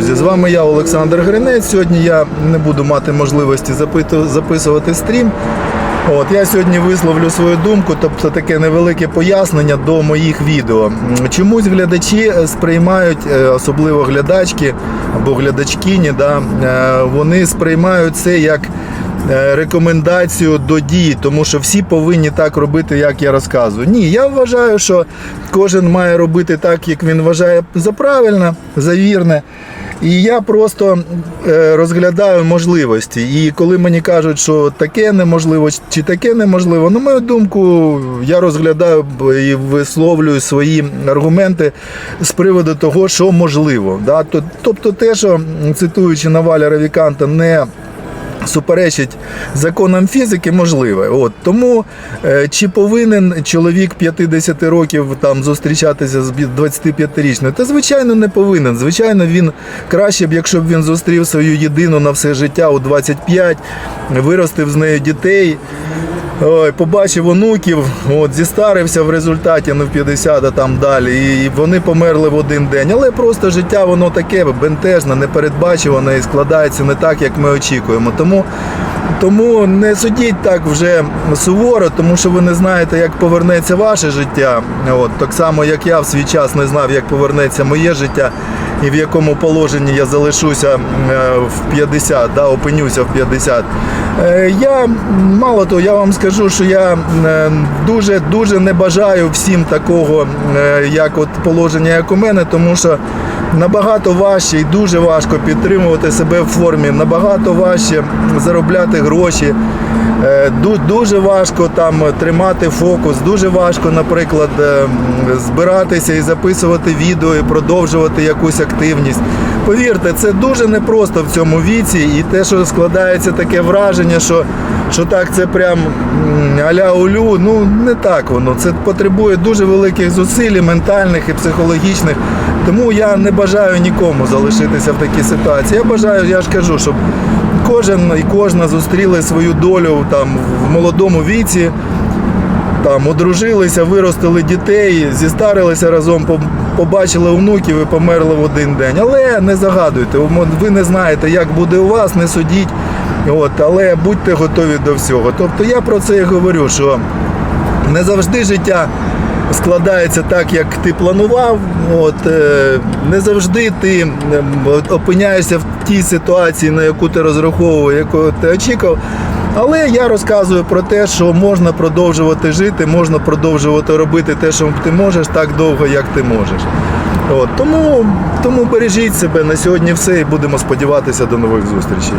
друзі, з вами я, Олександр Гринець. Сьогодні я не буду мати можливості записувати стрім. От я сьогодні висловлю свою думку, тобто таке невелике пояснення до моїх відео. Чомусь глядачі е, сприймають, е, особливо глядачки або глядачкині, да, е, вони сприймають це як рекомендацію до дії, тому що всі повинні так робити, як я розказую. Ні, я вважаю, що кожен має робити так, як він вважає за правильне, за вірне. І я просто е, розглядаю можливості. І коли мені кажуть, що таке неможливо чи таке неможливо, на мою думку, я розглядаю і висловлюю свої аргументи з приводу того, що можливо. Да? Тобто те, що цитуючи Наваля Равіканта, не суперечить законам фізики, можливе. От тому е, чи повинен чоловік 50 років там зустрічатися з 25-річною? Та звичайно не повинен. Звичайно, він краще б, якщо б він зустрів свою єдину на все життя у 25, виростив з нею дітей. Ой, побачив онуків, от, зістарився в результаті ну, в 50, а там далі. І вони померли в один день. Але просто життя воно таке бентежне, непередбачуване і складається не так, як ми очікуємо. Тому, тому не судіть так вже суворо, тому що ви не знаєте, як повернеться ваше життя. От, так само, як я в свій час не знав, як повернеться моє життя і в якому положенні я залишуся е, в 50, да, опинюся в 50. Е, Я мало того, я вам скажу, що я е, дуже дуже не бажаю всім такого, як от положення, як у мене, тому що набагато важче і дуже важко підтримувати себе в формі, набагато важче заробляти гроші. Е, ду- Дуже важко там тримати фокус, дуже важко, наприклад, е, збиратися і записувати відео і продовжувати якусь активність. Повірте, це дуже непросто в цьому віці, і те, що складається таке враження, що, що так це прям аля улю, ну не так воно. Це потребує дуже великих зусиль, і ментальних і психологічних. Тому я не бажаю нікому залишитися в такій ситуації. Я бажаю, я ж кажу, щоб кожен і кожна зустріли свою долю там в молодому віці, там одружилися, виростили дітей, зістарилися разом, побачили онуків і померли в один день. Але не загадуйте, ви не знаєте, як буде у вас, не судіть. От, але будьте готові до всього. Тобто я про це і говорю, що не завжди життя складається так, як ти планував. От, е, не завжди ти опиняєшся в тій ситуації, на яку ти розраховував, яку ти очікував. Але я розказую про те, що можна продовжувати жити, можна продовжувати робити те, що ти можеш, так довго, як ти можеш. От, тому, тому бережіть себе на сьогодні все і будемо сподіватися до нових зустрічей.